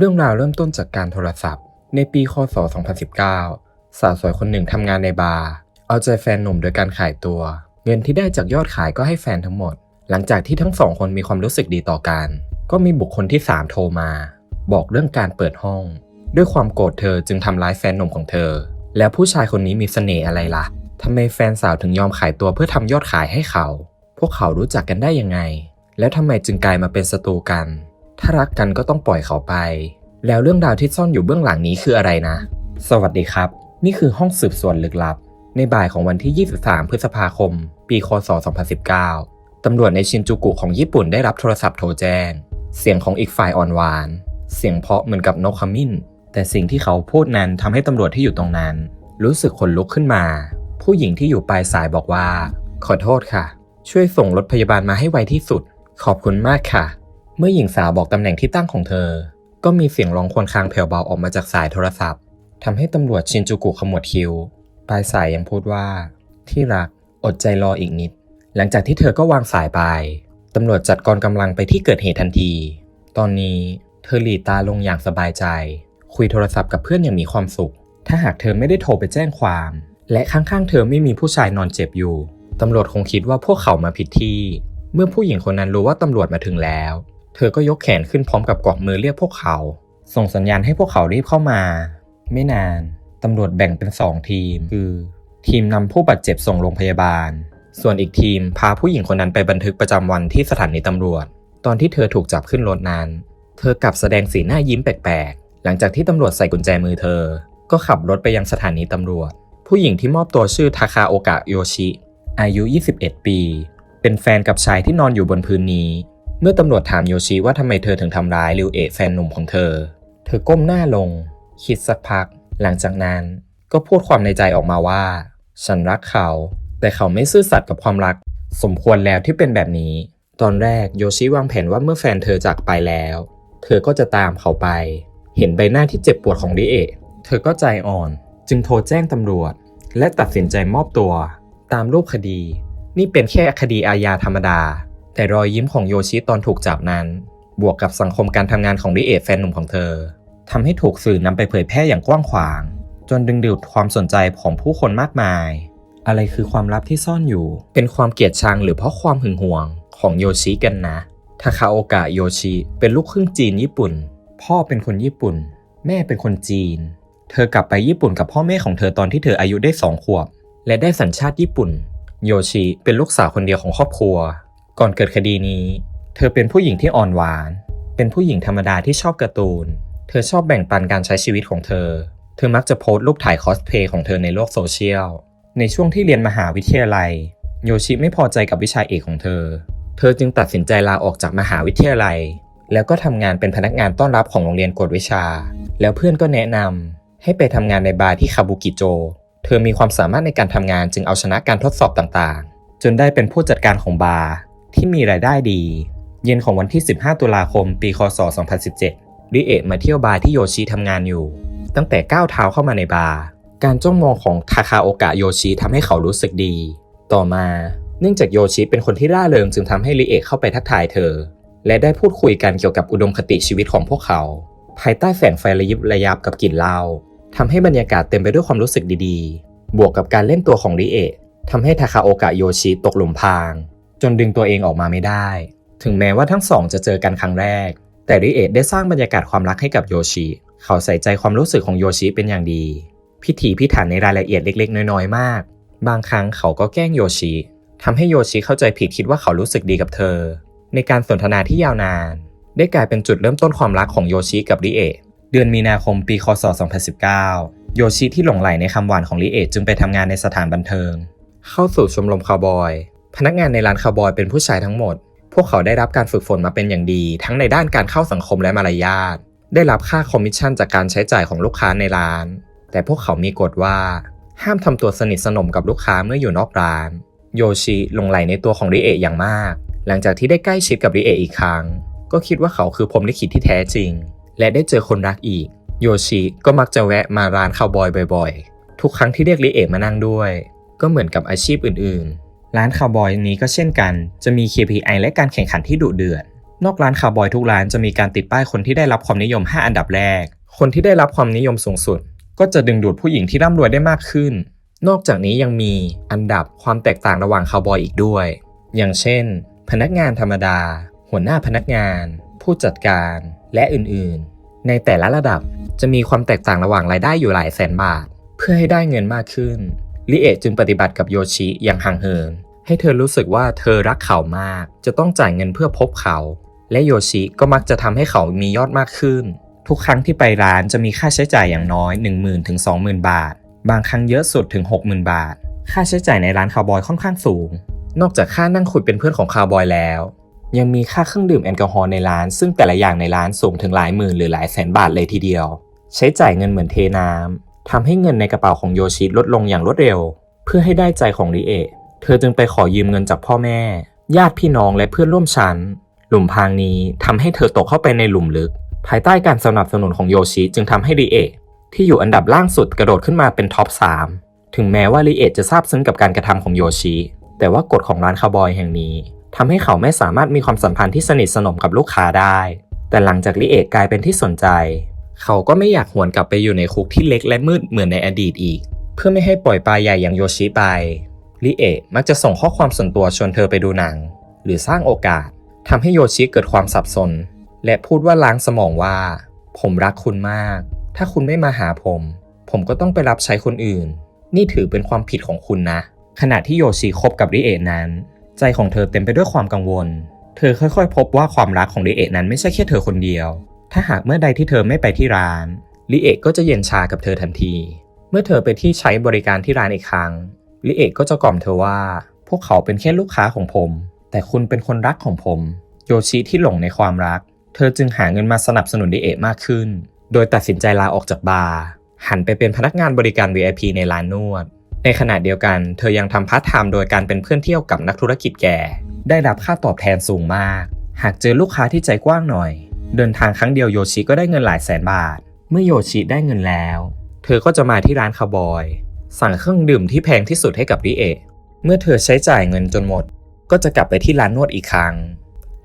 เรื่องราวเริ่มต้นจากการโทรศัพท์ ในปีคศ 2019 สาวสวยคนหนึ่งทำงานในบาร์ เอาใจแฟนหนุ่มโดยการขายตัว เงินที่ได้จากยอดขายก็ให้แฟนทั้งหมด หลังจากที่ทั้งสองคนมีความรู้สึกดีต่อกัน ก็มีบุคคลที่ 3 โทรมา บอกเรื่องการเปิดห้อง ด้วยความโกรธเธอจึงทำร้ายแฟนหนุ่มของเธอ แล้วผู้ชายคนนี้มีเสน่ห์อะไรล่ะทำไมแฟนสาวถึงยอมขายตัวเพื่อทำยอดขายให้เขา พวกเขารู้จักกันได้ยังไง แล้วทำไมจึงกลายมาเป็นศัตรูกัน ถ้ารักกันก็ต้องปล่อยเขาไป แล้วเรื่องราวที่ซ่อนอยู่เบื้องหลังนี้คืออะไรนะ สวัสดีครับ นี่คือห้องสืบสวนลึกลับ ในบ่ายของวันที่ 23 พฤษภาคม ปี คศ 2019 ตำรวจในชินจูกุของญี่ปุ่นได้รับโทรศัพท์โทรแจ้ง เสียงของอีกฝ่ายอ่อนหวาน เสียงเพาะเหมือนกับนกขมิ้น แต่สิ่งที่เขาพูดนั้นทำให้ตำรวจที่อยู่ตรงนั้น รู้สึกขนลุกขึ้นมา ผู้หญิงที่อยู่ปลายสายบอกว่า ขอโทษค่ะ ช่วยส่งรถพยาบาลมาให้ไวที่สุด ขอบคุณมากค่ะ เมื่อหญิงสาวบอกตำแหน่งที่ตั้งของเธอ ก็มีเสียงร้องควญคางแผ่วเบาออกมาจากสายโทรศัพท์ทำให้ตำรวจชินจูกุขมวดคิ้ว ปลายสายยังพูดว่า ที่รักอดใจรออีกนิด หลังจากที่เธอก็วางสายไปตำรวจจัดกองกำลังไปที่เกิดเหตุทันที ตอนนี้เธอหลีตาลงอย่างสบายใจ คุยโทรศัพท์กับเพื่อนอย่างมีความสุข ถ้าหากเธอไม่ได้โทรไปแจ้งความ และข้างๆ เธอไม่มีผู้ชายนอนเจ็บอยู่ตำรวจคงคิดว่าพวกเขามาผิดที่ เมื่อผู้หญิงคนนั้นรู้ว่าตำรวจมาถึงแล้ว เธอก็ยกแขนขึ้นพร้อมกับกวักมือเรียกพวกเขา ส่งสัญญาณให้พวกเขารีบเข้ามา ไม่นานตำรวจแบ่งเป็นสองทีม คือ ทีมนำผู้บาดเจ็บส่งโรงพยาบาล ส่วนอีกทีมพาผู้หญิงคนนั้นไปบันทึกประจำวันที่สถานีตำรวจ ตอนที่เธอถูกจับขึ้นรถนั้น เธอกลับแสดงสีหน้ายิ้มแปลกๆ หลังจากที่ตำรวจใส่กุญแจมือเธอ ก็ขับรถไปยังสถานีตำรวจ ผู้หญิงที่มอบตัวชื่อทาคาโอกะโยชิ อายุ 21 ปี เป็นแฟนกับชายที่นอนอยู่บนพื้นนี้ เมื่อตำรวจถามโยชิว่าทำไมเธอถึงทำร้ายริวเอะแฟนหนุ่มของเธอ เธอก้มหน้าลง คิดสักพัก หลังจากนั้นก็พูดความในใจออกมาว่า ฉันรักเขา แต่เขาไม่ซื่อสัตย์กับความรัก สมควรแล้วที่เป็นแบบนี้ ตอนแรกโยชิวางแผนว่าเมื่อแฟนเธอจากไปแล้ว เธอก็จะตามเขาไป เห็นใบหน้าที่เจ็บปวดของดิเอะเธอก็ใจอ่อน จึงโทรแจ้งตำรวจ และตัดสินใจมอบตัว ตามรูปคดี นี่เป็นแค่คดีอาญาธรรมดา แต่รอยยิ้มของโยชิตอนถูกจับนั้น บวกกับสังคมการทำงานของดิเอะแฟนหนุ่มของเธอทำให้ถูกสื่อนำไปเผยแพร่อย่างกว้างขวาง จนดึงดูดความสนใจของผู้คนมากมาย อะไรคือความลับที่ซ่อนอยู่ เป็นความเกลียดชังหรือเพราะความหึงหวงของโยชิกันนะทาคาโอกะโยชิเป็นลูกครึ่งจีนญี่ปุ่น พ่อเป็นคนญี่ปุ่น แม่เป็นคนจีน เธอกลับไปญี่ปุ่นกับพ่อแม่ของเธอตอนที่เธออายุได้สองขวบ และได้สัญชาติญี่ปุ่น โยชิเป็นลูกสาวคนเดียวของครอบครัว ก่อนเกิดคดีนี้ เธอเป็นผู้หญิงที่อ่อนหวาน เป็นผู้หญิงธรรมดาที่ชอบการ์ตูน เธอชอบแบ่งปันการใช้ชีวิตของเธอ เธอมักจะโพสต์รูปถ่ายคอสเพลย์ของเธอในโลกโซเชียล ในช่วงที่เรียนมหาวิทยาลัย โยชิไม่พอใจกับวิชาเอกของเธอ เธอจึงตัดสินใจลาออกจากมหาวิทยาลัย แล้วก็ทำงานเป็นพนักงานต้อนรับของโรงเรียนกวดวิชา แล้วเพื่อนก็แนะนำให้ไปทำงานในบาร์ที่คาบุกิโจ เธอมีความสามารถในการทำงานจึงเอาชนะการทดสอบต่างๆ จนได้เป็นผู้จัดการของบาร์ ที่มีรายได้ดี เย็นของวันที่ 15 ตุลาคม ปีคศ 2017 ริเอะมาเที่ยวบาร์ที่โยชิทำงานอยู่ ตั้งแต่ก้าวเท้าเข้ามาในบาร์ การจ้องมองของทาคาโอกะโยชิทำให้เขารู้สึกดี ต่อมา เนื่องจากโยชิเป็นคนที่ร่าเริงจึงทำให้ริเอะเข้าไปทักทายเธอ และได้พูดคุยกันเกี่ยวกับอุดมคติชีวิตของพวกเขา ภายใต้แสงไฟระยิบระยับกับกลิ่นเหล้าทำให้บรรยากาศเต็มไปด้วยความรู้สึกดีๆ บวกกับการเล่นตัวของริเอะทำให้ทาคาโอกะโยชิตกหลุมพราง จนดึงตัวเองออกมาไม่ได้ ถึงแม้ว่าทั้งสองจะเจอกันครั้งแรก แต่ริเอะได้สร้างบรรยากาศความรักให้กับโยชิ เขาใส่ใจความรู้สึกของโยชิเป็นอย่างดี พิถีพิถันในรายละเอียดเล็ก ๆ น้อย ๆ มาก บางครั้งเขาก็แกล้งโยชิทำให้โยชิเข้าใจผิดคิดว่าเขารู้สึกดีกับเธอ ในการสนทนาที่ยาวนาน ได้กลายเป็นจุดเริ่มต้นความรักของโยชิกับริเอะเดือนมีนาคมปีคศ 2019 โยชิที่หลงใหลในคำหวานของริเอะจึงไปทำงานในสถานบันเทิง เข้าสู่ชมรมคาวบอย พนักงานในร้านคาวบอยเป็นผู้ชายทั้งหมด พวกเขาได้รับการฝึกฝนมาเป็นอย่างดี ทั้งในด้านการเข้าสังคมและมารยาท ได้รับค่าคอมมิชชั่นจากการใช้จ่ายของลูกค้าในร้าน แต่พวกเขามีกฎว่า ห้ามทำตัวสนิทสนมกับลูกค้าเมื่ออยู่นอกร้าน โยชิลงไหลในตัวของริเอะอย่างมาก หลังจากที่ได้ใกล้ชิดกับริเอะอีกครั้ง ก็คิดว่าเขาคือพรมลิขิตที่แท้จริง และได้เจอคนรักอีก โยชิก็มักจะแวะมาร้านคาวบอยบ่อย ๆ ทุกครั้งที่เรียกริเอะมานั่งด้วย ก็เหมือนกับอาชีพอื่นๆ ร้านคาวบอยนี้ก็เช่นกัน จะมี KPI และการแข่งขันที่ดุเดือด นอกร้านคาวบอยทุกร้านจะมีการติดป้ายคนที่ได้รับความนิยม 5 อันดับแรก คนที่ได้รับความนิยมสูงสุด ก็จะดึงดูดผู้หญิงที่ร่ำรวยได้มากขึ้น นอกจากนี้ยังมีอันดับความแตกต่างระหว่างคาวบอยอีกด้วย อย่างเช่น พนักงานธรรมดา หัวหน้าพนักงาน ผู้จัดการ และอื่นๆ ในแต่ละระดับจะมีความแตกต่างระหว่างรายได้อยู่หลายแสนบาท เพื่อให้ได้เงินมากขึ้น ลิเอะจึงปฏิบัติกับโยชิอย่างห่างเหิน ให้เธอรู้สึกว่าเธอรักเขามาก จะต้องจ่ายเงินเพื่อพบเขา และโยชิก็มักจะทำให้เขามียอดมากขึ้น ทุกครั้งที่ไปร้านจะมีค่าใช้จ่ายอย่างน้อย 10,000ถึง20,000 บาท บางครั้งเยอะสุดถึง 60,000 บาท ค่าใช้จ่ายในร้านคาวบอยค่อนข้างสูง นอกจากค่านั่งคุยเป็นเพื่อนของคาวบอยแล้ว ยังมีค่าเครื่องดื่มแอลกอฮอล์ในร้าน ซึ่งแต่ละอย่างในร้านสูงถึงหลายหมื่นหรือหลายแสนบาทเลยทีเดียว ใช้จ่ายเงินเหมือนเทน้ำ ทำให้เงินในกระเป๋าของโยชิลดลงอย่างรวดเร็ว เพื่อให้ได้ใจของริเอะเธอจึงไปขอยืมเงินจากพ่อแม่ ญาติพี่น้องและเพื่อนร่วมชั้น หลุมพรางนี้ทำให้เธอตกเข้าไปในหลุมลึก ภายใต้การสนับสนุนของโยชิจึงทำให้ริเอะที่อยู่อันดับล่างสุดกระโดดขึ้นมาเป็นท็อป 3 ถึงแม้ว่าริเอะจะซาบซึ้งกับการกระทำของโยชิ แต่ว่ากฎของร้านคาวบอยแห่งนี้ทำให้เขาไม่สามารถมีความสัมพันธ์ที่สนิทสนมกับลูกค้าได้ แต่หลังจากริเอะกลายเป็นที่สนใจ เขาก็ไม่อยากหวนกลับไปอยู่ในคุกที่เล็กและมืดเหมือนในอดีตอีก เพื่อไม่ให้ปล่อยปลาใหญ่อย่างโยชิไปริเอะมักจะส่งข้อความส่วนตัวชวนเธอไปดูหนัง หรือสร้างโอกาสทำให้โยชิเกิดความสับสน และพูดว่าล้างสมองว่า ผมรักคุณมาก ถ้าคุณไม่มาหาผม ผมก็ต้องไปรับใช้คนอื่น นี่ถือเป็นความผิดของคุณนะ ขณะที่โยชิคบกับริเอะนั้น ใจของเธอเต็มไปด้วยความกังวล เธอค่อยๆ พบว่าความรักของริเอะนั้นไม่ใช่แค่เธอคนเดียว ถ้าหากเมื่อใดที่เธอไม่ไปที่ร้านริเอะก็จะเย็นชากับเธอทันที เมื่อเธอไปที่ใช้บริการที่ร้านอีกครั้งลิเอะก็จะกล่อมเธอว่า พวกเขาเป็นแค่ลูกค้าของผม แต่คุณเป็นคนรักของผม โยชิที่หลงในความรัก เธอจึงหาเงินมาสนับสนุนลิเอะมากขึ้น โดยตัดสินใจลาออกจากบาร์หันไปเป็นพนักงานบริการ VIP ในร้านนวด ในขณะเดียวกันเธอยังทำพาร์ทไทม์โดยการเป็นเพื่อนเที่ยวกับนักธุรกิจแก่ ได้รับค่าตอบแทนสูงมาก หากเจอลูกค้าที่ใจกว้างหน่อย เดินทางครั้งเดียวโยชิก็ได้เงินหลายแสนบาท เมื่อโยชิได้เงินแล้ว เธอก็จะมาที่ร้านคาวบอย สั่งเครื่องดื่มที่แพงที่สุดให้กับริเอะเมื่อเธอใช้จ่ายเงินจนหมด ก็จะกลับไปที่ร้านนวดอีกครั้ง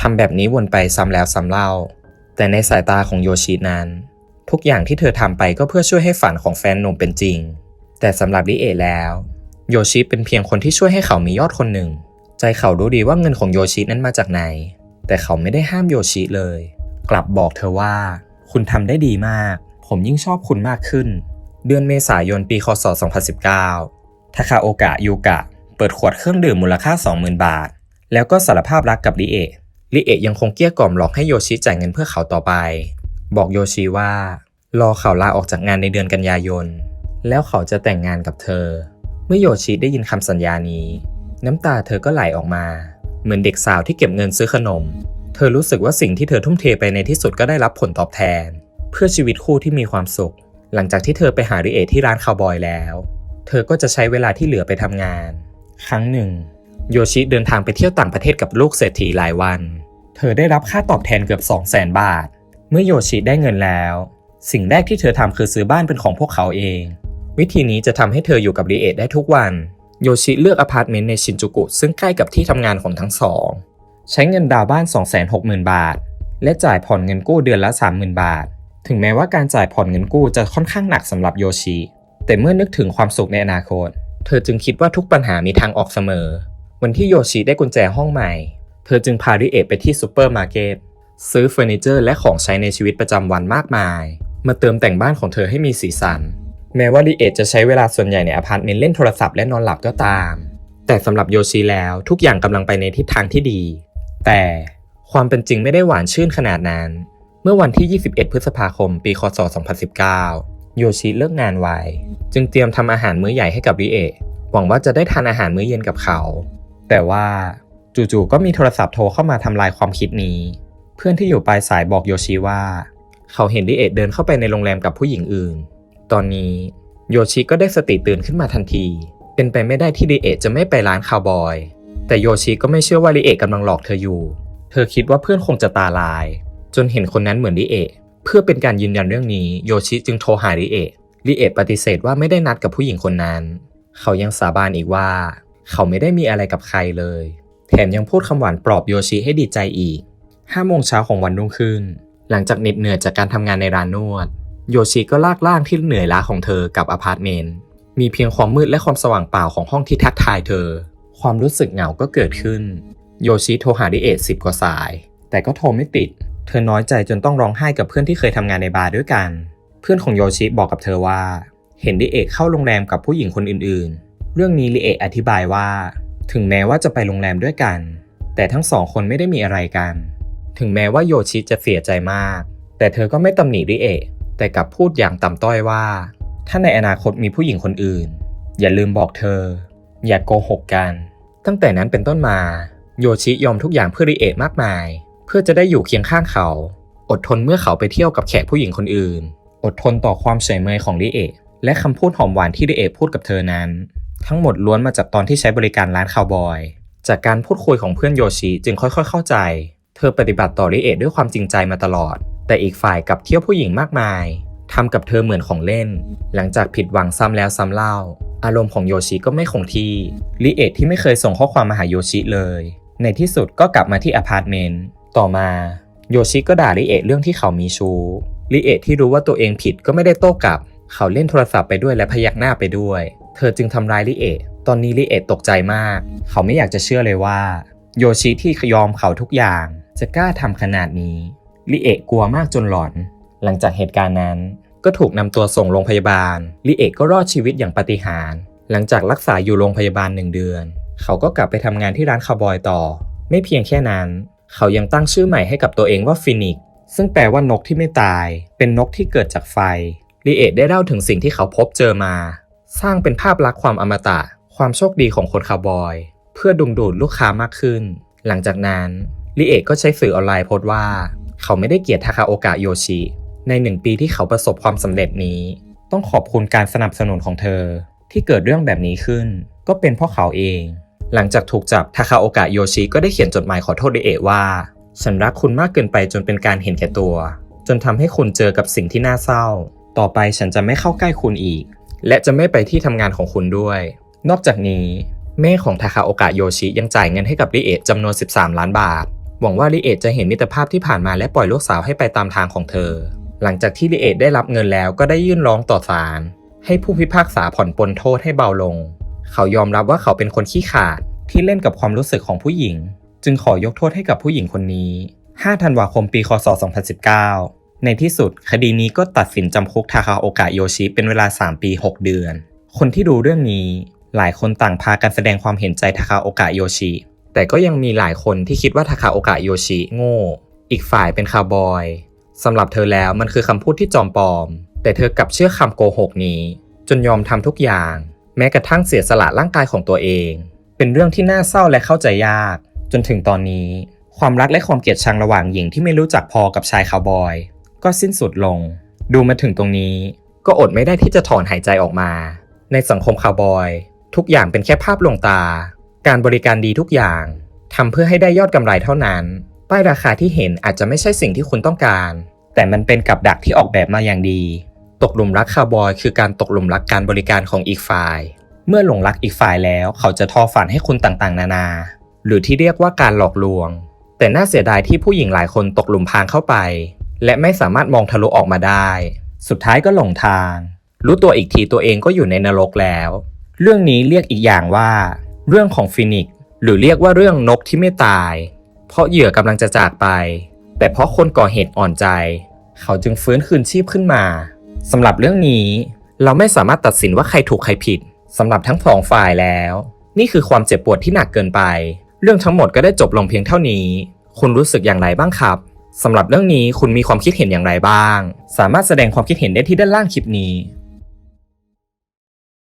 ทำแบบนี้วนไปซ้ำแล้วซ้ำเล่า แต่ในสายตาของโยชินั้น ทุกอย่างที่เธอทำไปก็เพื่อช่วยให้ฝันของแฟนหนุ่มเป็นจริง แต่สำหรับริเอะแล้ว โยชิเป็นเพียงคนที่ช่วยให้เขามียอดคนหนึ่ง ใจเขารู้ดีว่าเงินของโยชินั้นมาจากไหน แต่เขาไม่ได้ห้ามโยชิเลย กลับบอกเธอว่า คุณทำได้ดีมาก ผมยิ่งชอบคุณมากขึ้น เดือนเมษายนปีคศ 2019 ทาคาโอกะยูกะ เปิดขวดเครื่องดื่มมูลค่า 20,000 บาท แล้วก็สารภาพรักกับริเอะริเอะยังคงเกลี้ยกล่อมหลอกให้โยชิจ่ายเงินเพื่อเขาต่อไป บอกโยชิว่า รอเขาลาออกจากงานในเดือนกันยายน แล้วเขาจะแต่งงานกับเธอ เมื่อโยชิได้ยินคำสัญญานี้ น้ำตาเธอก็ไหลออกมา เหมือนเด็กสาวที่เก็บเงินซื้อขนม ธอรู้สึกว่าสิ่งที่เธอทุ่มเทไปในที่สุดก็ได้รับผลตอบแทน เพื่อชีวิตคู่ที่มีความสุข หลังจากที่เธอไปหาริเอะที่ร้านคาวบอยแล้ว เธอก็จะใช้เวลาที่เหลือไปทำงาน ครั้งหนึ่ง โยชิเดินทางไปเที่ยวต่างประเทศกับลูกเศรษฐีหลายวัน เธอได้รับค่าตอบแทนเกือบ 2 0 0 0 0 0 บาท เมื่อโยชิได้เงินแล้ว สิ่งแรกที่เธอทำคือซื้อบ้านเป็นของพวกเขาเอง วิธีนี้จะทำให้เธออยู่กับริเอะได้ทุกวัน โยชิเลือกอพาร์ตเมนต์ในชินจูกุซึ่งใกล้กับที่ทำงานของทั้งสอง ใช้เงินดาวน์บ้าน 260,000 บาท และจ่ายผ่อนเงินกู้เดือนละ 30,000 บาท ถึงแม้ว่าการจ่ายผ่อนเงินกู้จะค่อนข้างหนักสำหรับโยชิ แต่เมื่อนึกถึงความสุขในอนาคต เธอจึงคิดว่าทุกปัญหามีทางออกเสมอ วันที่โยชิได้กุญแจห้องใหม่ เธอจึงพาริเอะไปที่ซูเปอร์มาร์เก็ตซื้อเฟอร์นิเจอร์และของใช้ในชีวิตประจำวันมากมาย มาเติมแต่งบ้านของเธอให้มีสีสัน แม้ว่าริเอะจะใช้เวลาส่วนใหญ่ในอพาร์ตเมนต์เล่นโทรศัพท์และนอนหลับก็ตาม แต่สำหรับโยชิแล้วทุกอย่างกำลังไปในทิศทางที่ดี แต่ความเป็นจริงไม่ได้หวานชื่นขนาดนั้น เมื่อวันที่ 21 พฤษภาคม ปี คศ 2019 โยชิเลิกงานไว จึงเตรียมทำอาหารมื้อใหญ่ให้กับริเอะหวังว่าจะได้ทานอาหารมื้อเย็นกับเขา แต่ว่าจู่ๆ ก็มีโทรศัพท์โทรเข้ามาทำลายความคิดนี้ เพื่อนที่อยู่ปลายสายบอกโยชิว่า เขาเห็นริเอะเดินเข้าไปในโรงแรมกับผู้หญิงอื่น ตอนนี้โยชิก็ได้สติตื่นขึ้นมาทันที เป็นไปไม่ได้ที่ริเอะจะไม่ไปร้านคาวบอย แต่โยชิก็ไม่เชื่อว่าริเอะกำลังหลอกเธออยู่ เธอคิดว่าเพื่อนคงจะตาลาย จนเห็นคนนั้นเหมือนริเอะเพื่อเป็นการยืนยันเรื่องนี้โยชิจึงโทรหาริเอะริเอะปฏิเสธว่าไม่ได้นัดกับผู้หญิงคนนั้น เขายังสาบานอีกว่า เขาไม่ได้มีอะไรกับใครเลย แถมยังพูดคำหวานปลอบโยชิให้ดีใจอีก5โมงเช้าของวันรุ่งขึ้น หลังจากเหน็ดเหนื่อยจากการทำงานในร้านนวด โยชิก็ลากร่างที่เหนื่อยล้าของเธอกลับอพาร์ตเมนต์มีเพียงความมืดและความสว่างเปล่าของห้องที่ทักทายเธอ ความรู้สึกเหงาก็เกิดขึ้น โยชิโทรหาดิเอทสิบกว่าสาย แต่ก็โทรไม่ติด เธอน้อยใจจนต้องร้องไห้กับเพื่อนที่เคยทำงานในบาร์ด้วยกัน เพื่อนของโยชิบอกกับเธอว่า เห็นดิเอกเข้าโรงแรมกับผู้หญิงคนอื่นๆ เรื่องนี้ลิเอกอธิบายว่า ถึงแม้ว่าจะไปโรงแรมด้วยกัน แต่ทั้งสองคนไม่ได้มีอะไรกัน ถึงแม้ว่าโยชิจะเสียใจมาก แต่เธอก็ไม่ตำหนิริเอะแต่กลับพูดอย่างต่ำต้อยว่า ถ้าในอนาคตมีผู้หญิงคนอื่น อย่าลืมบอกเธอ อย่ากโกหกกัน ตั้งแต่นั้นเป็นต้นมา โยชิยอมทุกอย่างเพื่อริเอะมากมาย เพื่อจะได้อยู่เคียงข้างเขา อดทนเมื่อเขาไปเที่ยวกับแขกผู้หญิงคนอื่น อดทนต่อความเฉยเมยของริเอะและคำพูดหอมหวานที่ริเอะพูดกับเธอนั้น ทั้งหมดล้วนมาจากตอนที่ใช้บริการร้านคาวบอย จากการพูดคุยของเพื่อนโยชิจึงค่อยๆ เข้าใจ เธอปฏิบัติต่อริเอะด้วยความจริงใจมาตลอด แต่อีกฝ่ายกับเที่ยวผู้หญิงมากมาย ทำกับเธอเหมือนของเล่น หลังจากผิดหวังซ้ำแล้วซ้ำเล่า อารมณ์ของโยชิก็ไม่คงที่ริเอะที่ไม่เคยส่งข้อความมาหาโยชิเลย ในที่สุดก็กลับมาที่อพาร์ตเมนต์ต่อมาโยชิก็ด่าริเอะเรื่องที่เขามีชู้ริเอะที่รู้ว่าตัวเองผิดก็ไม่ได้โต้กลับ เขาเล่นโทรศัพท์ไปด้วยและพยักหน้าไปด้วย เธอจึงทำร้ายริเอะตอนนี้ริเอะตกใจมาก เขาไม่อยากจะเชื่อเลยว่า โยชิที่ยอมเขาทุกอย่าง จะกล้าทำขนาดนี้ริเอะกลัวมากจนหลอน หลังจากเหตุการณ์นั้น ก็ถูกนำตัวส่งโรงพยาบาลริเอะก็รอดชีวิตอย่างปาฏิหาริย์หลังจากรักษาอยู่โรงพยาบาลหนึ่งเดือน เขาก็กลับไปทำงานที่ร้านคาวบอยต่อ ไม่เพียงแค่นั้น เขายังตั้งชื่อใหม่ให้กับตัวเองว่าฟินิกซ์ซึ่งแปลว่านกที่ไม่ตาย เป็นนกที่เกิดจากไฟริเอะได้เล่าถึงสิ่งที่เขาพบเจอมา สร้างเป็นภาพลักษณ์ความอมตะ ความโชคดีของคนคาวบอย เพื่อดึงดูดลูกค้ามากขึ้น หลังจากนั้นริเอะก็ใช้สื่อออนไลน์โพสต์ว่า เขาไม่ได้เกลียดทาคาโอกะโยชิ ในหนึ่งปีที่เขาประสบความสำเร็จนี้ ต้องขอบคุณการสนับสนุนของเธอ ที่เกิดเรื่องแบบนี้ขึ้น ก็เป็นเพราะเขาเอง หลังจากถูกจับทาคาโอกะโยชิก็ได้เขียนจดหมายขอโทษริเอะว่า ฉันรักคุณมากเกินไปจนเป็นการเห็นแก่ตัว จนทำให้คุณเจอกับสิ่งที่น่าเศร้า ต่อไปฉันจะไม่เข้าใกล้คุณอีก และจะไม่ไปที่ทำงานของคุณด้วย นอกจากนี้ แม่ของทาคาโอกะโยชิยังจ่ายเงินให้กับริเอะจำนวน 13 ล้านบาทหวังว่าริเอะจะเห็นมิตรภาพที่ผ่านมาและปล่อยลูกสาวให้ไปตามทางของเธอ หลังจากที่ริเอะได้รับเงินแล้วก็ได้ยื่นร้องต่อศาลให้ผู้พิพากษาผ่อนปลนโทษให้เบาลง เขายอมรับว่าเขาเป็นคนขี้ขาดที่เล่นกับความรู้สึกของผู้หญิง จึงขอยกโทษให้กับผู้หญิงคนนี้ 5 ธันวาคมปี คศ 2019 ในที่สุดคดีนี้ก็ตัดสินจำคุกทาคาโอกะโยชิเป็นเวลา 3 ปี 6 เดือน คนที่ดูเรื่องนี้ หลายคนต่างพากันแสดงความเห็นใจทาคาโอกะโยชิ แต่ก็ยังมีหลายคนที่คิดว่าทาคาโอกะโยชิโง่ อีกฝ่ายเป็นคาวบอย สำหรับเธอแล้วมันคือคำพูดที่จอมปลอม แต่เธอกลับเชื่อคำโกหกนี้ จนยอมทำทุกอย่าง แม้กระทั่งเสียสละร่างกายของตัวเอง เป็นเรื่องที่น่าเศร้าและเข้าใจยาก จนถึงตอนนี้ ความรักและความเกลียดชังระหว่างหญิงที่ไม่รู้จักพอกับชายคาวบอย ก็สิ้นสุดลง ดูมาถึงตรงนี้ ก็อดไม่ได้ที่จะถอนหายใจออกมา ในสังคมคาวบอย ทุกอย่างเป็นแค่ภาพลวงตา การบริการดีทุกอย่างทำเพื่อให้ได้ยอดกำไรเท่านั้น ป้ายราคาที่เห็นอาจจะไม่ใช่สิ่งที่คุณต้องการ แต่มันเป็นกับดักที่ออกแบบมาอย่างดี ตกหลุมรักคาวบอยคือการตกหลุมรักการบริการของอีกฝ่าย เมื่อหลงรักอีกฝ่ายแล้วเขาจะทอฝันให้คุณต่างๆ นานา หรือที่เรียกว่าการหลอกลวง แต่น่าเสียดายที่ผู้หญิงหลายคนตกหลุมพรางเข้าไป และไม่สามารถมองทะลุออกมาได้ สุดท้ายก็หลงทาง รู้ตัวอีกทีตัวเองก็อยู่ในนรกแล้ว เรื่องนี้เรียกอีกอย่างว่า เรื่องของฟินิกหรือเรียกว่าเรื่องนกที่ไม่ตาย เพราะเหยื่อกำลังจะจากไป แต่เพราะคนก่อเหตุอ่อนใจ เขาจึงฟื้นคืนชีพขึ้นมาสำหรับเรื่องนี้ เราไม่สามารถตัดสินว่าใครถูกใครผิดสำหรับทั้งสองฝ่ายแล้ว นี่คือความเจ็บปวดที่หนักเกินไป เรื่องทั้งหมดก็ได้จบลงเพียงเท่านี้ คุณรู้สึกอย่างไรบ้างครับสำหรับเรื่องนี้คุณมีความคิดเห็นอย่างไรบ้าง สามารถแสดงความคิดเห็นได้ที่ด้านล่างคลิปนี้